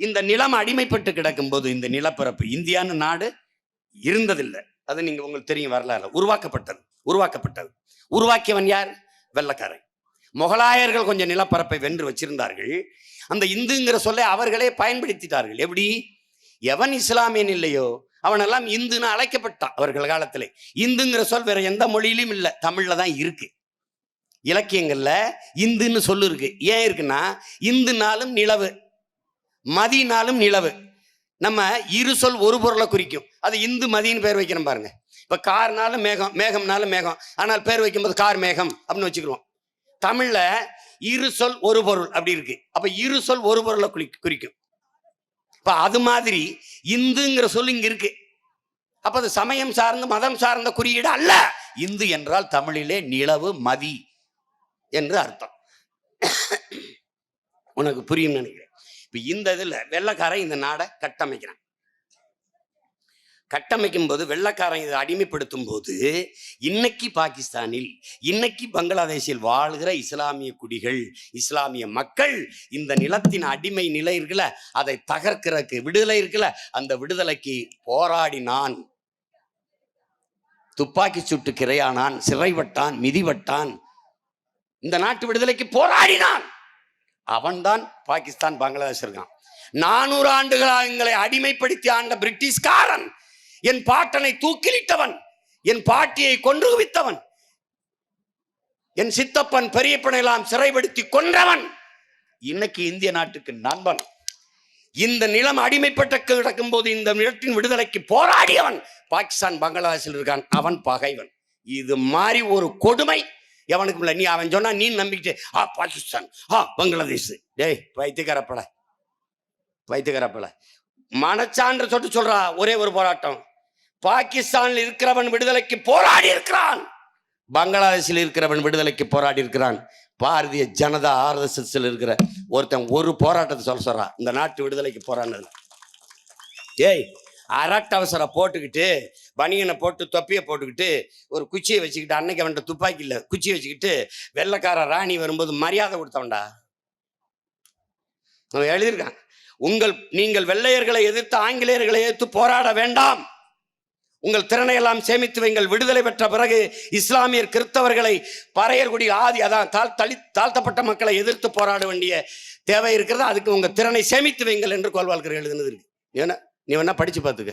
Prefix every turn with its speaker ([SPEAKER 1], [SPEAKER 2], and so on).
[SPEAKER 1] இந்த நிலம் அடிமைப்பட்டு கிடக்கும் போது இந்த நிலப்பரப்பு இந்தியான்னு நாடு இருந்ததில்லை. அது நீங்க உங்களுக்கு தெரியும் வரலாறு. உருவாக்கப்பட்டது. உருவாக்கப்பட்டது. உருவாக்கியவன் யார்? வெள்ளக்காரன். முகலாயர்கள் கொஞ்சம் நிலப்பரப்பை வென்று வச்சிருந்தார்கள். அந்த இந்துங்கிற சொல்லை அவர்களே பயன்படுத்திட்டார்கள். எப்படி? எவன் இஸ்லாமியன் இல்லையோ அவனெல்லாம் இந்துன்னு அழைக்கப்பட்டான் அவர்கள் காலத்தில். இந்துங்கிற சொல் வேற எந்த மொழியிலும் இல்லை. தமிழ்ல தான் இருக்கு. இலக்கியங்கள்ல இந்துன்னு சொல்லு இருக்கு. ஏன் இருக்குன்னா இந்துனாலும் நிலவு. மதினாலும் நிலவு. நம்ம இரு சொல் ஒரு பொருளை குறிக்கும். அது இந்து மதின்னு பேர் வைக்கிறோம் பாருங்க. இப்போ கார்னாலும் மேகம் மேகம்னாலும் மேகம். ஆனால் பேர் வைக்கும்போது கார் மேகம் அப்படின்னு வச்சுக்கிறோம் தமிழில் இரு சொல் ஒரு பொருள் அப்படி இருக்கு. அப்போ இரு சொல் ஒரு பொருளை குறி குறிக்கும். இப்போ அது மாதிரி இந்துங்கிற சொல் இங்கே இருக்கு. அப்போ அது சமயம் சார்ந்த மதம் சார்ந்த குறியீடு அல்ல. இந்து என்றால் தமிழிலே நிலவு மதி என்று அர்த்தம். உனக்கு புரியும் நினைக்கிறேன். இப்போ இந்த இதில் வெள்ளக்காரன் இந்த நாடை கட்டமைக்கிறான். கட்டமைக்கும் போது வெள்ளக்காரன் இதை அடிமைப்படுத்தும் போது இன்னைக்கு பாகிஸ்தானில் இன்னைக்கு பங்களாதேஷில் வாழ்கிற இஸ்லாமிய குடிகள் இஸ்லாமிய மக்கள் இந்த நிலத்தின் அடிமை நிலை இருக்குல்ல அதை தகர்க்கிறதுக்கு விடுதலை இருக்குல்ல அந்த விடுதலைக்கு போராடினான். துப்பாக்கி சுட்டு கிரையானான் சிறைவட்டான் மிதிவட்டான் இந்த நாட்டு விடுதலைக்கு போராடினான். அவன்தான் பாகிஸ்தான் பங்களாதேஷ் இருக்கான். நானூறு ஆண்டுகளாக எங்களை அடிமைப்படுத்தி ஆண்ட பிரிட்டிஷ்காரன் என் பாட்டனை தூக்கிலிட்டவன் என் பாட்டியை கொன்று குவித்தவன் என் சித்தப்பன் பெரியப்பனை எல்லாம் சிறைப்படுத்தி கொன்றவன். இன்னைக்கு இந்திய நாட்டுக்கு நண்பன். இந்த நிலம் அடிமைப்பட்ட கிடக்கும் போது இந்த நிலத்தின் விடுதலைக்கு போராடியவன் பாகிஸ்தான் பங்களாதேஷில் இருக்கான். அவன் பகைவன். இது மாதிரி ஒரு கொடுமை. எவனுக்கும் இல்லை. நீ அவன் சொன்னா நீ நம்பிக்கிட்டு ஆ பாகிஸ்தான் ஆ பங்களாதேஷ் டேய் வைத்தியக்காரப்பட வைத்தியக்காரப்பட மனச்சான்று சொட்டு சொல்றா ஒரே ஒரு போராட்டம். பாகிஸ்தானில் இருக்கிறவன் விடுதலைக்கு போராடி இருக்கிறான். பங்களாதேஷில் இருக்கிறவன் விடுதலைக்கு போராடி இருக்கிறான். பாரதிய ஜனதா ஆர்எஸ்எஸ்ல இருக்கிற ஒருத்தன் ஒரு போராட்டத்தை சொல்ல சொல்றான் இந்த நாட்டு விடுதலைக்கு போராடினது ஏய் அரட்ட அவசர போட்டுக்கிட்டு பனியனை போட்டு தொப்பியை போட்டுக்கிட்டு ஒரு குச்சியை வச்சுக்கிட்டு அன்னைக்கு அவன்கிட்ட துப்பாக்கி இல்லை. குச்சியை வச்சுக்கிட்டு வெள்ளக்கார ராணி வரும்போது மரியாதை கொடுத்தவன்டா. அவன் எழுதியிருக்கான் உங்கள் நீங்கள் வெள்ளையர்களை எதிர்த்து ஆங்கிலேயர்களை எதிர்த்து போராட வேண்டாம். உங்கள் திறனையெல்லாம் சேமித்து வைங்கள். விடுதலை பெற்ற பிறகு இஸ்லாமியர் கிறிஸ்தவர்களை பறையர்குடி ஆதி அதான் தாழ் தளி தாழ்த்தப்பட்ட மக்களை எதிர்த்து போராட வேண்டிய தேவை இருக்கிறது? அதுக்கு உங்கள் திறனை சேமித்து வைங்கள் என்று கோல்வால்கர் எழுதுனது இருக்கு. நீ வேணா நீ வேணா படித்து பார்த்துக்க.